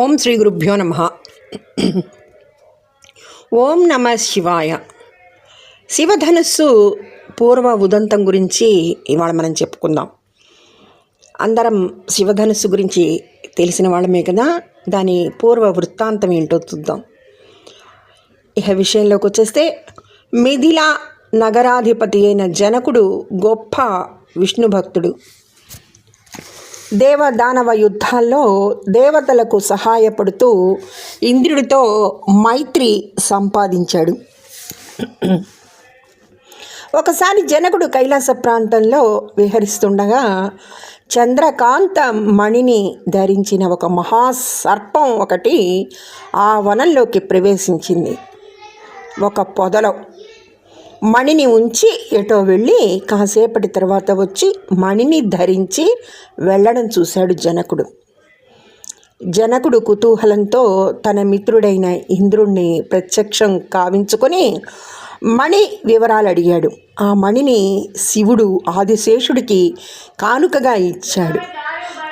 ఓం శ్రీ గురుభ్యో నమ. ఓం నమ శివాయ. శివధనుస్సు పూర్వ ఉదంతం గురించి ఇవాళ మనం చెప్పుకుందాం. అందరం శివధనుస్సు గురించి తెలిసిన వాళ్ళమే కదా దాని పూర్వ వృత్తాంతం ఏంటో చూద్దాం. ఇక విషయంలోకి వచ్చేస్తే మిథిలా నగరాధిపతి అయిన జనకుడు గొప్ప విష్ణు భక్తుడు దేవదానవ యుద్ధాల్లో దేవతలకు సహాయపడుతూ ఇంద్రుడితో మైత్రి సంపాదించాడు. ఒకసారి జనకుడు కైలాస ప్రాంతంలో విహరిస్తుండగా చంద్రకాంత మణిని ధరించిన ఒక మహాసర్పం ఒకటి ఆ వనంలోకి ప్రవేశించింది. ఒక పొదలో మణిని ఉంచి ఎటో వెళ్ళి కాసేపటి తర్వాత వచ్చి మణిని ధరించి వెళ్ళడం చూశాడు జనకుడు. జనకుడు కుతూహలంతో తన మిత్రుడైన ఇంద్రుణ్ణి ప్రత్యక్షం కావించుకొని మణి వివరాలు అడిగాడు. ఆ మణిని శివుడు ఆదిశేషుడికి కానుకగా ఇచ్చాడు.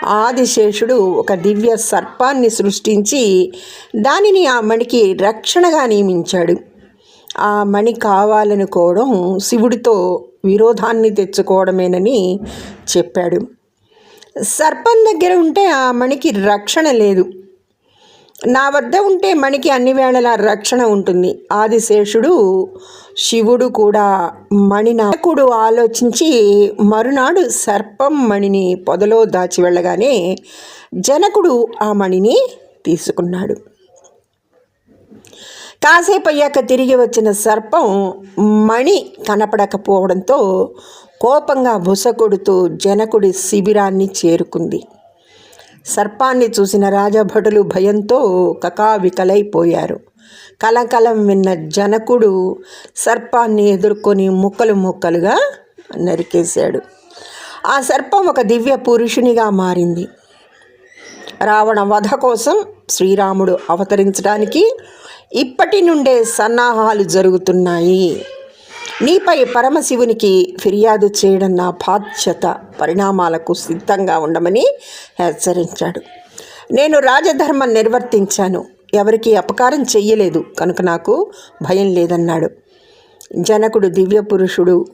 ఆదిశేషుడు ఒక దివ్య సర్పాన్ని సృష్టించి దానిని ఆ మణికి రక్షణగా నియమించాడు. ఆ మణి కావాలనుకోవడం శివుడితో విరోధాన్ని తెచ్చుకోవడమేనని చెప్పాడు. సర్పం దగ్గర ఉంటే ఆ మణికి రక్షణ లేదు. నా వద్ద ఉంటే మణికి అన్ని వేళలా రక్షణ ఉంటుంది. ఆదిశేషుడు శివుడు కూడా మణి నాయకుడు ఆలోచించి మరునాడు సర్పం మణిని పొదలో దాచి వెళ్ళగానే జనకుడు ఆ మణిని తీసుకున్నాడు. కాసేపు అయ్యాక తిరిగి వచ్చిన సర్పం మణి కనపడకపోవడంతో కోపంగా బుసకొడుతూ జనకుడి శిబిరాన్ని చేరుకుంది. సర్పాన్ని చూసిన రాజభటులు భయంతో కకావికలైపోయారు. కలకలం విన్న జనకుడు సర్పాన్ని ఎదుర్కొని ముక్కలు ముక్కలుగా నరికేశాడు. ఆ సర్పం ఒక దివ్య పురుషునిగా మారింది. రావణ వధ కోసం శ్రీరాముడు అవతరించడానికి ఇప్పటి నుండే సన్నాహాలు జరుగుతున్నాయి. నీపై పరమశివునికి ఫిర్యాదు చేయడం నా బాధ్యత పరిణామాలకు సిద్ధంగా ఉండమని హెచ్చరించాడు. నేను రాజధర్మం నిర్వర్తించాను. ఎవరికి అపకారం చెయ్యలేదు కనుక నాకు భయం లేదన్నాడు. జనకుడు దివ్య పురుషుడు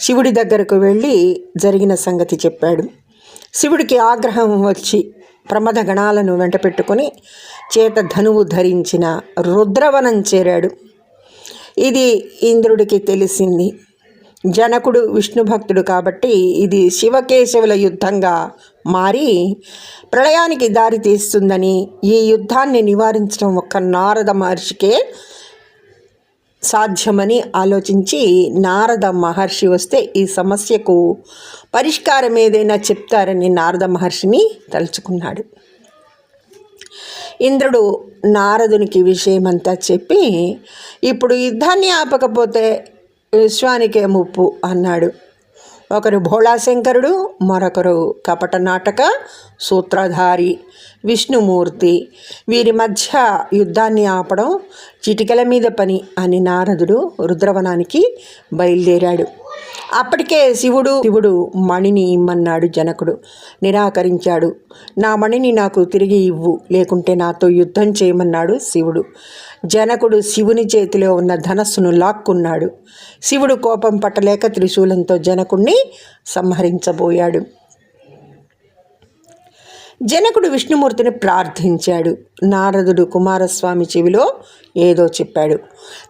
శివుడి దగ్గరకు వెళ్ళి జరిగిన సంగతి చెప్పాడు. శివుడికి ఆగ్రహం వచ్చి ప్రమద గణాలను వెంట చేత ధనువు ధరించిన రుద్రవనం చేరాడు. ఇది ఇంద్రుడికి తెలిసింది. జనకుడు విష్ణు భక్తుడు కాబట్టి ఇది శివకేశవుల యుద్ధంగా మారి ప్రళయానికి దారి తీస్తుందని ఈ యుద్ధాన్ని నివారించడం ఒక్క నారద మహర్షికే సాధ్యమని ఆలోచించి నారద మహర్షి వస్తే ఈ సమస్యకు పరిష్కారం ఏదైనా చెప్తారని నారద మహర్షిని తలుచుకున్నాడు. ఇంద్రుడు నారదునికి విషయమంతా చెప్పి ఇప్పుడు యుద్ధాన్ని ఆపకపోతే విశ్వానికే ముప్పు అన్నాడు. ఒకరు భోళాశంకరుడు మరొకరు కపట నాటక సూత్రధారి విష్ణుమూర్తి. వీరి మధ్య యుద్ధాన్ని ఆపడం చిటికల మీద పని అని నారదుడు రుద్రవనానికి బయలుదేరాడు. అప్పటికే శివుడు శివుడు మణిని ఇమ్మన్నాడు జనకుడు. నిరాకరించాడు. నా మణిని నాకు తిరిగి ఇవ్వు లేకుంటే నాతో యుద్ధం చేయమన్నాడు శివుడు. జనకుడు శివుని చేతిలో ఉన్న ధనస్సును లాక్కున్నాడు. శివుడు కోపం పట్టలేక త్రిశూలంతో జనకుణ్ణి సంహరించబోయాడు. జనకుడు విష్ణుమూర్తిని ప్రార్థించాడు. నారదుడు కుమారస్వామి చెవిలో ఏదో చెప్పాడు.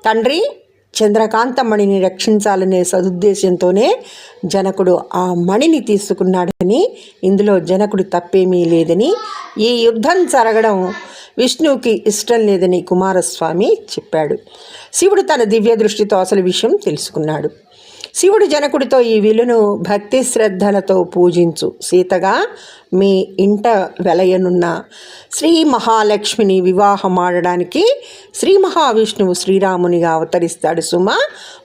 తండ్రి చంద్రకాంతమణిని రక్షించాలనే సదుద్దేశంతోనే జనకుడు ఆ మణిని తీసుకున్నాడని ఇందులో జనకుడు తప్పేమీ లేదని ఈ యుద్ధం జరగడం విష్ణువుకి ఇష్టం లేదని కుమారస్వామి చెప్పాడు. శివుడు తన దివ్య దృష్టితో అసలు విషయం తెలుసుకున్నాడు. శివుడు జనకుడితో ఈ విలును భక్తి శ్రద్ధలతో పూజించు. సీతగా మీ ఇంట వెలయనున్న శ్రీ మహాలక్ష్మిని వివాహమాడడానికి శ్రీ మహావిష్ణువు శ్రీరామునిగా అవతరిస్తాడు సుమ.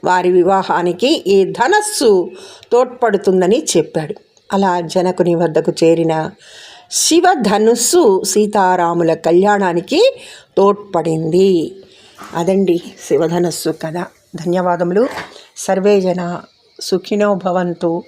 వారి వివాహానికి ఈ ధనస్సు తోడ్పడుతుందని చెప్పాడు. అలా జనకుని వద్దకు చేరిన శివధనుస్సు సీతారాముల కళ్యాణానికి తోడ్పడింది. అదండి శివధనస్సు కథ. ధన్యవాదములు. సర్వే జన సుఖినో భవంతు.